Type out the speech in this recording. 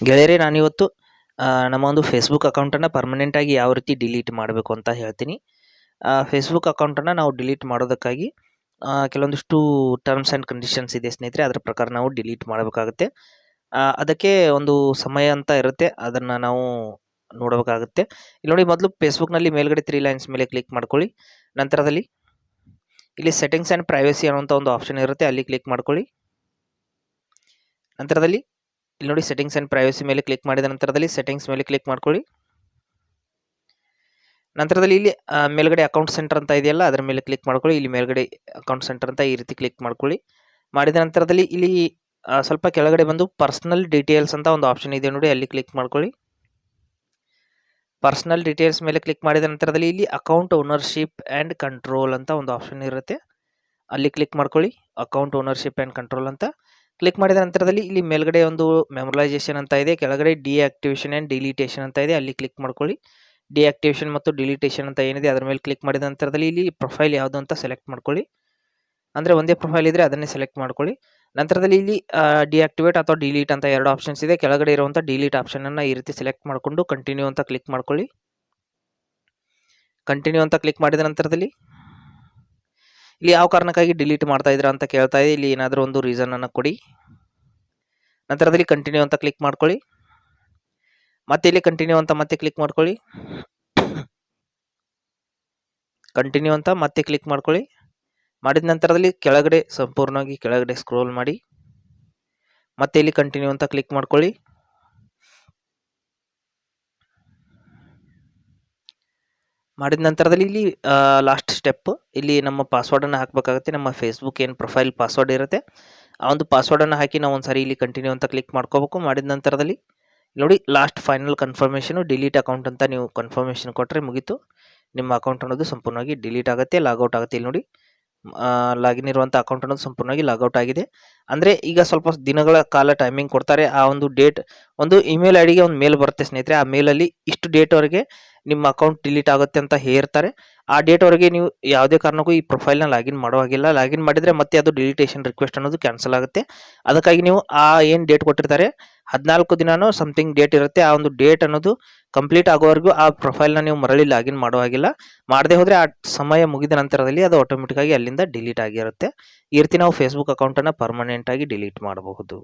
ಗೆಳೆಯರೇ ನಾನಿವತ್ತು ನಮ್ಮ ಒಂದು ಫೇಸ್ಬುಕ್ ಅಕೌಂಟನ್ನು ಪರ್ಮನೆಂಟಾಗಿ ಯಾವ ರೀತಿ ಡಿಲೀಟ್ ಮಾಡಬೇಕು ಅಂತ ಹೇಳ್ತೀನಿ. ಫೇಸ್ಬುಕ್ ಅಕೌಂಟನ್ನು ನಾವು ಡಿಲೀಟ್ ಮಾಡೋದಕ್ಕಾಗಿ ಕೆಲವೊಂದಿಷ್ಟು ಟರ್ಮ್ಸ್ ಆ್ಯಂಡ್ ಕಂಡೀಷನ್ಸ್ ಇದೆ ಸ್ನೇಹಿತರೆ, ಅದರ ಪ್ರಕಾರ ನಾವು ಡಿಲೀಟ್ ಮಾಡಬೇಕಾಗುತ್ತೆ. ಅದಕ್ಕೆ ಒಂದು ಸಮಯ ಅಂತ ಇರುತ್ತೆ, ಅದನ್ನು ನಾವು ನೋಡಬೇಕಾಗುತ್ತೆ. ಇಲ್ಲಿ ನೋಡಿ, ಮೊದಲು ಫೇಸ್ಬುಕ್ನಲ್ಲಿ ಮೇಲ್ಗಡೆ ತ್ರೀ ಲೈನ್ಸ್ ಮೇಲೆ ಕ್ಲಿಕ್ ಮಾಡ್ಕೊಳ್ಳಿ. ನಂತರದಲ್ಲಿ ಇಲ್ಲಿ ಸೆಟ್ಟಿಂಗ್ಸ್ ಆ್ಯಂಡ್ ಪ್ರೈವಸಿ ಅನ್ನೋಂಥ ಒಂದು ಆಪ್ಷನ್ ಇರುತ್ತೆ, ಅಲ್ಲಿ ಕ್ಲಿಕ್ ಮಾಡ್ಕೊಳ್ಳಿ. ನಂತರದಲ್ಲಿ ಇಲ್ಲಿ ನೋಡಿ ಸೆಟ್ಟಿಂಗ್ಸ್ ಆ್ಯಂಡ್ ಪ್ರೈವಸಿ ಮೇಲೆ ಕ್ಲಿಕ್ ಮಾಡಿದ ನಂತರದಲ್ಲಿ ಸೆಟ್ಟಿಂಗ್ಸ್ ಮೇಲೆ ಕ್ಲಿಕ್ ಮಾಡ್ಕೊಳ್ಳಿ. ನಂತರದಲ್ಲಿ ಇಲ್ಲಿ ಮೇಲ್ಗಡೆ ಅಕೌಂಟ್ ಸೆಂಟರ್ ಅಂತ ಇದೆಯಲ್ಲ, ಅದರ ಮೇಲೆ ಕ್ಲಿಕ್ ಮಾಡ್ಕೊಳ್ಳಿ. ಇಲ್ಲಿ ಮೇಲ್ಗಡೆ ಅಕೌಂಟ್ ಸೆಂಟರ್ ಅಂತ ಈ ರೀತಿ ಕ್ಲಿಕ್ ಮಾಡ್ಕೊಳ್ಳಿ. ಮಾಡಿದ ನಂತರದಲ್ಲಿ ಇಲ್ಲಿ ಸ್ವಲ್ಪ ಕೆಳಗಡೆ ಬಂದು ಪರ್ಸ್ನಲ್ ಡೀಟೇಲ್ಸ್ ಅಂತ ಒಂದು ಆಪ್ಷನ್ ಇದೆ ನೋಡಿ, ಅಲ್ಲಿ ಕ್ಲಿಕ್ ಮಾಡ್ಕೊಳ್ಳಿ. ಪರ್ಸ್ನಲ್ ಡೀಟೇಲ್ಸ್ ಮೇಲೆ ಕ್ಲಿಕ್ ಮಾಡಿದ ನಂತರದಲ್ಲಿ ಇಲ್ಲಿ ಅಕೌಂಟ್ ಓನರ್ಶಿಪ್ ಆ್ಯಂಡ್ ಕಂಟ್ರೋಲ್ ಅಂತ ಒಂದು ಆಪ್ಷನ್ ಇರುತ್ತೆ. ಅಲ್ಲಿ ಕ್ಲಿಕ್ ಮಾಡ್ಕೊಳ್ಳಿ. ಅಕೌಂಟ್ ಓನರ್ಶಿಪ್ ಆ್ಯಂಡ್ ಕಂಟ್ರೋಲ್ ಅಂತ. ಕ್ಲಿಕ್ ಮಾಡಿದ ನಂತರದಲ್ಲಿ ಇಲ್ಲಿ ಮೇಲ್ಗಡೆ ಒಂದು ಮೆಮೊರಲೈಸೇಷನ್ ಅಂತ ಇದೆ. ಕೆಳಗಡೆ ಡಿಆಕ್ಟಿವೇಷನ್ ಆ್ಯಂಡ್ ಡಿಲೀಟೇಷನ್ ಅಂತ ಇದೆ. ಅಲ್ಲಿ ಕ್ಲಿಕ್ ಮಾಡ್ಕೊಳ್ಳಿ. ಡಿಆಕ್ಟಿವೇಷನ್ ಮತ್ತು ಡಿಲೀಟೇಷನ್ ಅಂತ ಏನಿದೆ, ಅದರ ಮೇಲೆ ಕ್ಲಿಕ್ ಮಾಡಿದ ನಂತರದಲ್ಲಿ ಇಲ್ಲಿ ಪ್ರೊಫೈಲ್ ಯಾವುದು ಅಂತ ಸೆಲೆಕ್ಟ್ ಮಾಡ್ಕೊಳ್ಳಿ. ಅಂದರೆ ಒಂದೇ ಪ್ರೊಫೈಲ್ ಇದ್ದರೆ ಅದನ್ನೇ ಸೆಲೆಕ್ಟ್ ಮಾಡ್ಕೊಳ್ಳಿ. ನಂತರದಲ್ಲಿ ಇಲ್ಲಿ ಡಿಆಕ್ಟಿವೇಟ್ ಅಥವಾ ಡಿಲೀಟ್ ಅಂತ ಎರಡು ಆಪ್ಷನ್ಸ್ ಇದೆ. ಕೆಳಗಡೆ ಇರುವಂಥ ಡಿಲೀಟ್ ಆಪ್ಷನನ್ನು ಈ ರೀತಿ ಸೆಲೆಕ್ಟ್ ಮಾಡಿಕೊಂಡು ಕಂಟಿನ್ಯೂ ಅಂತ ಕ್ಲಿಕ್ ಮಾಡ್ಕೊಳ್ಳಿ. ಕಂಟಿನ್ಯೂ ಅಂತ ಕ್ಲಿಕ್ ಮಾಡಿದ ನಂತರದಲ್ಲಿ ಇಲ್ಲಿ ಯಾವ ಕಾರಣಕ್ಕಾಗಿ ಡಿಲೀಟ್ ಮಾಡ್ತಾ ಇದ್ದೀರಾ ಅಂತ ಕೇಳ್ತಾ ಇದೆ. ಇಲ್ಲಿ ಏನಾದರೂ ಒಂದು ರೀಸನನ್ನು ಕೊಡಿ. ನಂತರದಲ್ಲಿ ಕಂಟಿನ್ಯೂ ಅಂತ ಕ್ಲಿಕ್ ಮಾಡ್ಕೊಳ್ಳಿ. ಮತ್ತೆ ಇಲ್ಲಿ ಕಂಟಿನ್ಯೂ ಅಂತ ಮತ್ತೆ ಕ್ಲಿಕ್ ಮಾಡ್ಕೊಳ್ಳಿ. ಕಂಟಿನ್ಯೂ ಅಂತ ಮತ್ತೆ ಕ್ಲಿಕ್ ಮಾಡ್ಕೊಳ್ಳಿ. ಮಾಡಿದ ನಂತರದಲ್ಲಿ ಕೆಳಗಡೆ, ಸಂಪೂರ್ಣವಾಗಿ ಕೆಳಗಡೆ ಸ್ಕ್ರೋಲ್ ಮಾಡಿ. ಮತ್ತೆ ಇಲ್ಲಿ ಕಂಟಿನ್ಯೂ ಅಂತ ಕ್ಲಿಕ್ ಮಾಡ್ಕೊಳ್ಳಿ. ಮಾಡಿದ ನಂತರದಲ್ಲಿ ಇಲ್ಲಿ ಲಾಸ್ಟ್ ಸ್ಟೆಪ್ ಇಲ್ಲಿ ನಮ್ಮ ಪಾಸ್ವರ್ಡನ್ನು ಹಾಕಬೇಕಾಗುತ್ತೆ. ನಮ್ಮ ಫೇಸ್ಬುಕ್ ಏನು ಪ್ರೊಫೈಲ್ ಪಾಸ್ವರ್ಡ್ ಇರುತ್ತೆ. ಆ ಒಂದು ಪಾಸ್ವರ್ಡನ್ನು ಹಾಕಿ ನಾವು ಒಂದು ಸಾರಿ ಇಲ್ಲಿ ಕಂಟಿನ್ಯೂ ಅಂತ ಕ್ಲಿಕ್ ಮಾಡ್ಕೋಬೇಕು. ಮಾಡಿದ ನಂತರದಲ್ಲಿ ನೋಡಿ last final confirmation delete account ಅಂತ ನೀವು ಕನ್ಫರ್ಮೇಷನ್ ಕೊಟ್ಟರೆ ಮುಗೀತು. ನಿಮ್ಮ ಅಕೌಂಟ್ ಅನ್ನೋದು ಸಂಪೂರ್ಣವಾಗಿ ಡಿಲೀಟ್ ಆಗುತ್ತೆ ಲಾಗೌಟ್ ಆಗುತ್ತೆ. ಇಲ್ಲಿ ನೋಡಿ ಲಾಗಿನ್ ಇರುವಂಥ ಅಕೌಂಟ್ ಅನ್ನೋದು ಸಂಪೂರ್ಣವಾಗಿ ಲಾಗೌಟ್ ಆಗಿದೆ. ಅಂದರೆ ಈಗ ಸ್ವಲ್ಪ ದಿನಗಳ ಕಾಲ ಟೈಮಿಂಗ್ ಕೊಡ್ತಾರೆ. ಆ ಒಂದು ಡೇಟ್ ಒಂದು ಇಮೇಲ್ ಐ ಡಿಗೆ ಒಂದು ಮೇಲ್ ಬರುತ್ತೆ ಸ್ನೇಹಿತರೆ. ಆ ಮೇಲಲ್ಲಿ ಇಷ್ಟು ಡೇಟ್ವರೆಗೆ ನಿಮ್ಮ ಅಕೌಂಟ್ ಡಿಲೀಟ್ ಆಗುತ್ತೆ ಅಂತ ಹೇಳ್ತಾರೆ. ಆ ಡೇಟ್ವರೆಗೆ ನೀವು ಯಾವುದೇ ಕಾರಣಕ್ಕೂ ಈ ಪ್ರೊಫೈಲ್ನ ಲಾಗಿನ್ ಮಾಡೋ ಹಾಗಿಲ್ಲ. ಲಾಗಿನ್ ಮಾಡಿದರೆ ಮತ್ತೆ ಅದು ಡಿಲಿಟೇಷನ್ ರಿಕ್ವೆಸ್ಟ್ ಅನ್ನೋದು ಕ್ಯಾನ್ಸಲ್ ಆಗುತ್ತೆ. ಅದಕ್ಕಾಗಿ ನೀವು ಆ ಏನು ಡೇಟ್ ಕೊಟ್ಟಿರ್ತಾರೆ? ಹದಿನಾಲ್ಕು ದಿನವೂ ಸಮಥಿಂಗ್ ಡೇಟ್ ಇರುತ್ತೆ. ಆ ಒಂದು ಡೇಟ್ ಅನ್ನೋದು ಕಂಪ್ಲೀಟ್ ಆಗೋವರೆಗೂ ಆ ಪ್ರೊಫೈಲ್ನ ನೀವು ಮರಳಿ ಲಾಗಿನ್ ಮಾಡೋ ಹಾಗಿಲ್ಲ. ಮಾಡದೆ ಹೋದರೆ ಆ ಸಮಯ ಮುಗಿದ ನಂತರದಲ್ಲಿ ಅದು ಆಟೋಮೆಟಿಕ್ಕಾಗಿ ಅಲ್ಲಿಂದ ಡಿಲೀಟ್ ಆಗಿರುತ್ತೆ. ಈ ರೀತಿ ನಾವು ಫೇಸ್ಬುಕ್ ಅಕೌಂಟನ್ನು ಪರ್ಮನೆಂಟಾಗಿ ಡಿಲೀಟ್ ಮಾಡಬಹುದು.